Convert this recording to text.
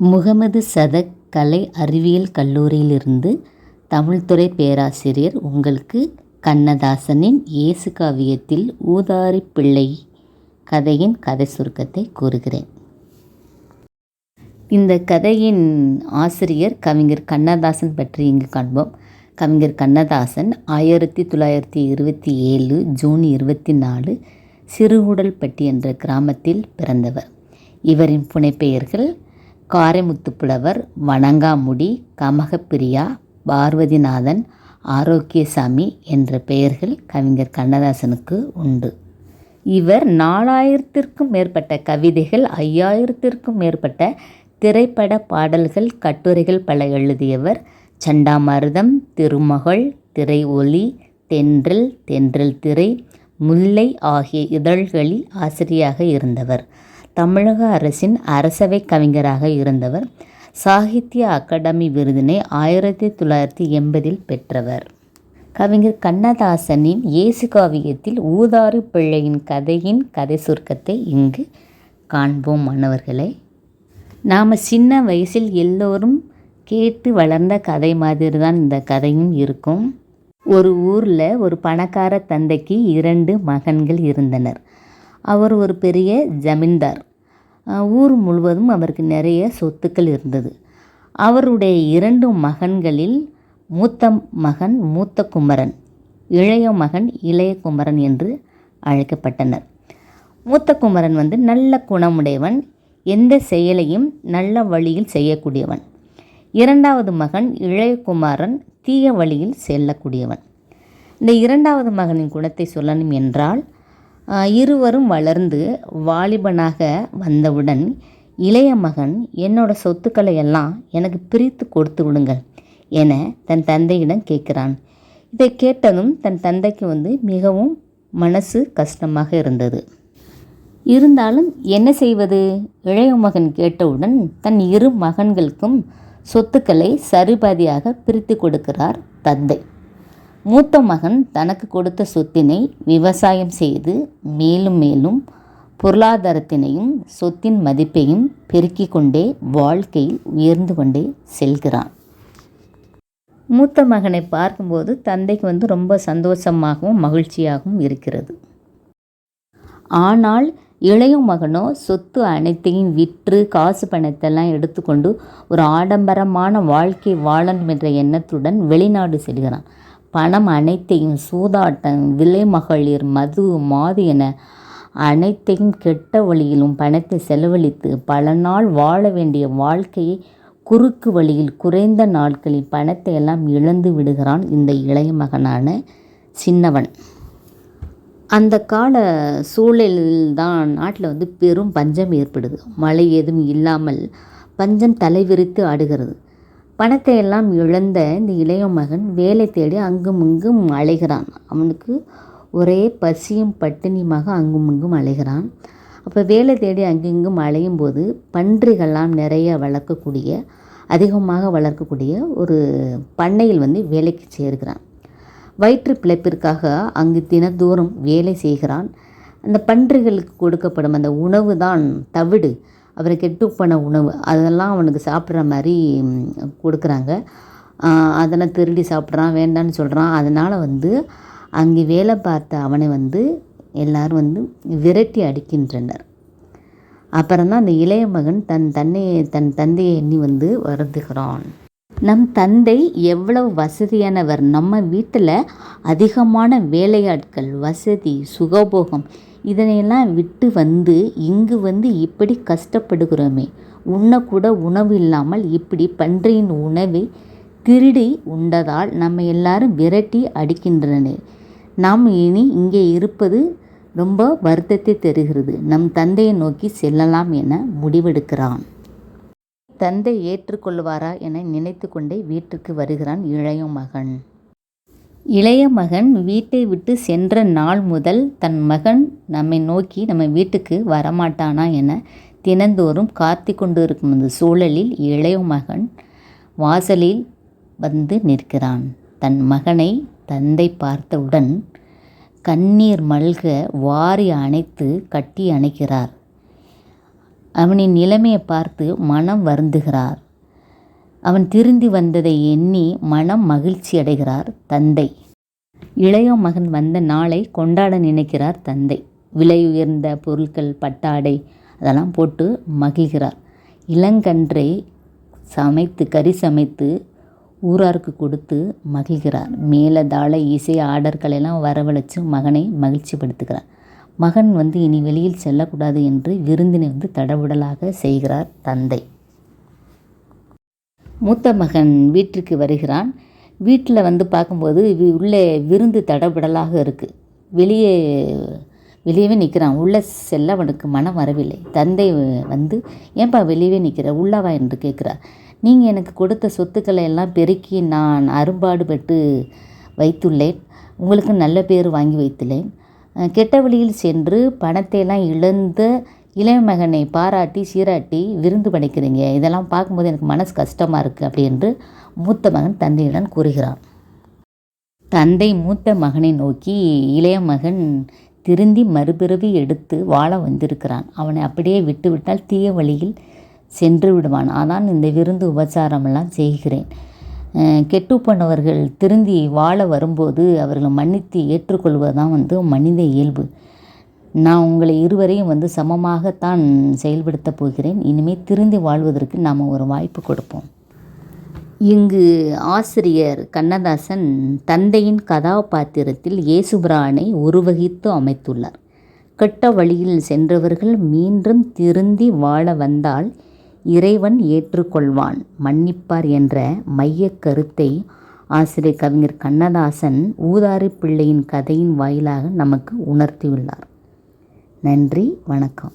முகமது சதக் கலை அறிவியல் கல்லூரியிலிருந்து தமிழ்துறை பேராசிரியர் உங்களுக்கு கண்ணதாசனின் இயேசு காவியத்தில் ஊதாரி பிள்ளை கதையின் கதை சுருக்கத்தை கூறுகிறேன். இந்த கதையின் ஆசிரியர் கவிஞர் கண்ணதாசன் பற்றி இங்கு காண்போம். கவிஞர் கண்ணதாசன் ஆயிரத்தி தொள்ளாயிரத்தி இருபத்தி ஏழு ஜூன் இருபத்தி நாலு சிறுகுடல்பட்டி என்ற கிராமத்தில் பிறந்தவர். இவரின் புனைப்பெயர்கள் காரைமுத்துப்புலவர் வணங்காமுடி கமகப்பிரியா பார்வதிநாதன் ஆரோக்கியசாமி என்ற பெயர்கள் கவிஞர் கண்ணதாசனுக்கு உண்டு. இவர் நாலாயிரத்திற்கும் மேற்பட்ட கவிதைகள் ஐயாயிரத்திற்கும் மேற்பட்ட திரைப்பட பாடல்கள் கட்டுரைகள் பல எழுதியவர். சண்டாமருதம் திருமகள் திரை ஒலி தென்றல் தென்றல் திரை முல்லை ஆகிய இதழ்களில் ஆசிரியராக இருந்தவர். தமிழக அரசின் அரசவை கவிஞராக இருந்தவர் சாகித்ய அகாடமி விருதினை ஆயிரத்தி தொள்ளாயிரத்தி எண்பதில் பெற்றவர். கவிஞர் கண்ணதாசனின் இயேசு காவியத்தில் ஊதாறு பிள்ளையின் கதையின் கதை சுருக்கத்தை இங்கு காண்போம் மாணவர்களே. நாம் சின்ன வயசில் எல்லோரும் கேட்டு வளர்ந்த கதை மாதிரி தான் இந்த கதையும் இருக்கும். ஒரு ஊரில் ஒரு பணக்கார தந்தைக்கு இரண்டு மகன்கள் இருந்தனர். அவர் ஒரு பெரிய ஜமீன்தார். ஊர் முழுவதும் அவருக்கு நிறைய சொத்துக்கள் இருந்தது. அவருடைய இரண்டு மகன்களில் மூத்த மகன் மூத்த குமரன் இளைய மகன் இளைய குமரன் என்று அழைக்கப்பட்டனர். மூத்த குமரன் வந்து நல்ல குணமுடையவன் எந்த செயலையும் நல்ல வழியில் செய்யக்கூடியவன். இரண்டாவது மகன் இளையகுமாரன் தீய வழியில் செல்லக்கூடியவன். இந்த இரண்டாவது மகனின் குணத்தை சொல்லணும் என்றால் இருவரும் வளர்ந்து வாலிபனாக வந்தவுடன் இளைய மகன் என்னோட சொத்துக்களை எல்லாம் எனக்கு பிரித்து கொடுத்து விடுங்கள் என தன் தந்தையிடம் கேட்கிறான். இதை கேட்டதும் தன் தந்தைக்கு வந்து மிகவும் மனசு கஷ்டமாக இருந்தது. இருந்தாலும் என்ன செய்வது? இளைய மகன் கேட்டவுடன் தன் இரு மகன்களுக்கும் சொத்துக்களை சரிபாதியாக பிரித்து கொடுக்கிறார் தந்தை. மூத்த மகன் தனக்கு கொடுத்த சொத்தினை விவசாயம் செய்து மேலும் மேலும் பொருளாதாரத்தினையும் சொத்தின் மதிப்பையும் பெருக்கிக் கொண்டே வாழ்க்கையில் உயர்ந்து கொண்டே செல்கிறான். மூத்த மகனை பார்க்கும்போது தந்தைக்கு வந்து ரொம்ப சந்தோஷமாகவும் மகிழ்ச்சியாகவும் இருக்கிறது. ஆனால் இளைய மகனோ சொத்து அனைத்தையும் விற்று காசு பணத்தெல்லாம் எடுத்துக்கொண்டு ஒரு ஆடம்பரமான வாழ்க்கை வாழணும் என்ற எண்ணத்துடன் வெளிநாடு செல்கிறான். பணம் அனைத்தையும் சூதாட்டம் விலை மகளிர் மது மாது என அனைத்தையும் கெட்ட வழியிலும் பணத்தை செலவழித்து பல நாள் வாழ வேண்டிய வாழ்க்கையை குறுக்கு வழியில் குறைந்த நாட்களில் பணத்தை எல்லாம் இழந்து விடுகிறான் இந்த இளைய மகனான சின்னவன். அந்த கால சூழலில்தான் நாட்டில் வந்து பெரும் பஞ்சம் ஏற்படுது. மழை எதுவும் இல்லாமல் பஞ்சம் தலைவிரித்து ஆடுகிறது. பணத்தை எல்லாம் இழந்த இந்த இளைய மகன் வேலை தேடி அங்கும் இங்கும் அலைகிறான். அவனுக்கு ஒரே பசியும் பட்டினியுமாக அங்கும் இங்கும் அலைகிறான். அப்போ வேலை தேடி அங்கிங்கும் அலையும் போது பன்றிகள்லாம் நிறைய வளர்க்கக்கூடிய அதிகமாக வளர்க்கக்கூடிய ஒரு பண்ணையில் வந்து வேலைக்கு சேர்கிறான். வயிற்று பிழைப்பிற்காக அங்கு தினந்தோறும் வேலை செய்கிறான். அந்த பன்றிகளுக்கு கொடுக்கப்படும் அந்த உணவு தான் தவிடு. அப்புறம் கெட்டு போன உணவு. அதெல்லாம் அவனுக்கு சாப்பிட்ற மாதிரி கொடுக்குறாங்க. அதெல்லாம் திருடி சாப்பிட்றான் வேண்டான்னு சொல்கிறான் அதனால் வந்து அங்கே வேலை பார்த்த அவனை வந்து எல்லோரும் வந்து விரட்டி அடிக்கின்றனர். அப்புறம் தான் அந்த இளைய மகன் தன் தன்னையை தன் தந்தையை எண்ணி வந்து வருந்துகிறான். நம் தந்தை எவ்வளவு வசதியானவர். நம்ம வீட்டில் அதிகமான வேலையாட்கள் வசதி சுகபோகம் இதனையெல்லாம் விட்டு வந்து இங்கு வந்து இப்படி கஷ்டப்படுகிறோமே. உண்ணக்கூட உணவு இல்லாமல் இப்படி பன்றியின் உணவை திருடி உண்டதால் நம்ம எல்லாரும் விரட்டி அடிக்கின்றனர் நாம் இனி இங்கே இருப்பது ரொம்ப வருத்தத்தை தருகிறது. நம் தந்தையை நோக்கி செல்லலாம் என முடிவெடுக்கிறான். தந்தை ஏற்றுக்கொள்வாரா என நினைத்து கொண்டே வீட்டுக்கு வருகிறான் இளைய மகன். இளைய மகன் வீட்டை விட்டு சென்ற நாள் முதல் தன் மகன் நம்மை நோக்கி நம்ம வீட்டுக்கு வரமாட்டானா என தினந்தோறும் காத்து கொண்டு இருக்கும் அந்த சூழலில் இளைய மகன் வாசலில் வந்து நிற்கிறான். தன் மகனை தந்தை பார்த்தவுடன் கண்ணீர் மல்க வாரி அணைத்து கட்டி அணைக்கிறார். அவனின் நிலைமையை பார்த்து மனம் வருந்துகிறார். அவன் திருந்தி வந்ததை எண்ணி மனம் மகிழ்ச்சி அடைகிறார் தந்தை. இளைய மகன் வந்த நாளை கொண்டாட நினைக்கிறார் தந்தை. விலை உயர்ந்த பொருட்கள் பட்டாடை அதெல்லாம் போட்டு மகிழ்கிறார். இளங்கன்றை சமைத்து கறி சமைத்து ஊராருக்கு கொடுத்து மகிழ்கிறார். மேலதாள இசை ஆடர்களெல்லாம் வரவழைச்சு மகனை மகிழ்ச்சிப்படுத்துகிறார். மகன் வந்து இனி வெளியில் செல்லக்கூடாது என்று விருந்தினை வந்து தடபுடலாக செய்கிறார் தந்தை. மூத்த மகன் வீட்டிற்கு வருகிறான். வீட்டில் வந்து பார்க்கும்போது உள்ளே விருந்து தடபுடலாக இருக்குது வெளியே வெளியவே நிற்கிறான். உள்ளே செல்ல அவனுக்கு மனம் வரவில்லை. தந்தை வந்து ஏன்பா வெளியவே நிற்கிற? உள்ளவா என்று கேட்குறார். நீங்கள் எனக்கு கொடுத்த சொத்துக்களை எல்லாம் பெருக்கி நான் அரும்பாடுபட்டு வைத்துள்ளேன். உங்களுக்கு நல்ல பேர் வாங்கி வைத்துள்ளேன். கெட்ட வழியில் சென்று பணத்தை எல்லாம் இழந்த இளையமகனை பாராட்டி சீராட்டி விருந்து படைக்கிறீங்க. இதெல்லாம் பார்க்கும்போது எனக்கு மனசு கஷ்டமாக இருக்குது அப்படி என்று மூத்த மகன் தந்தையிடம் கூறுகிறான் தந்தை மூத்த மகனை நோக்கி இளைய மகன் திருந்தி மறுபிறவி எடுத்து வாழ வந்திருக்கிறான். அவனை அப்படியே விட்டுவிட்டால் தீய வழியில் சென்று விடுவான். அதான் இந்த விருந்து உபச்சாரமெல்லாம் செய்கிறேன். கெட்டு போனவர்கள் திருந்தி வாழ வரும்போது அவர்களை மன்னித்து ஏற்றுக்கொள்வது தான் வந்து மனித இயல்பு. நான் உங்களை இருவரையும் வந்து சமமாகத்தான் செயல்படுத்தப் போகிறேன். இனிமேல் திருந்தி வாழ்வதற்கு நாம் ஒரு வாய்ப்பு கொடுப்போம். இங்கு ஆசிரியர் கண்ணதாசன் தந்தையின் கதாபாத்திரத்தில் இயேசுபிரானை உருவகித்து அமைத்துள்ளார். கெட்ட வழியில் சென்றவர்கள் மீண்டும் திருந்தி வாழ வந்தால் இறைவன் ஏற்றுக்கொள்வான். மன்னிப்பார் என்ற மையக் கருத்தை ஆசிரியர் கவிஞர் கண்ணதாசன் ஊதாரி பிள்ளையின் கதையின் வாயிலாக நமக்கு உணர்த்தியுள்ளார். நன்றி வணக்கம்.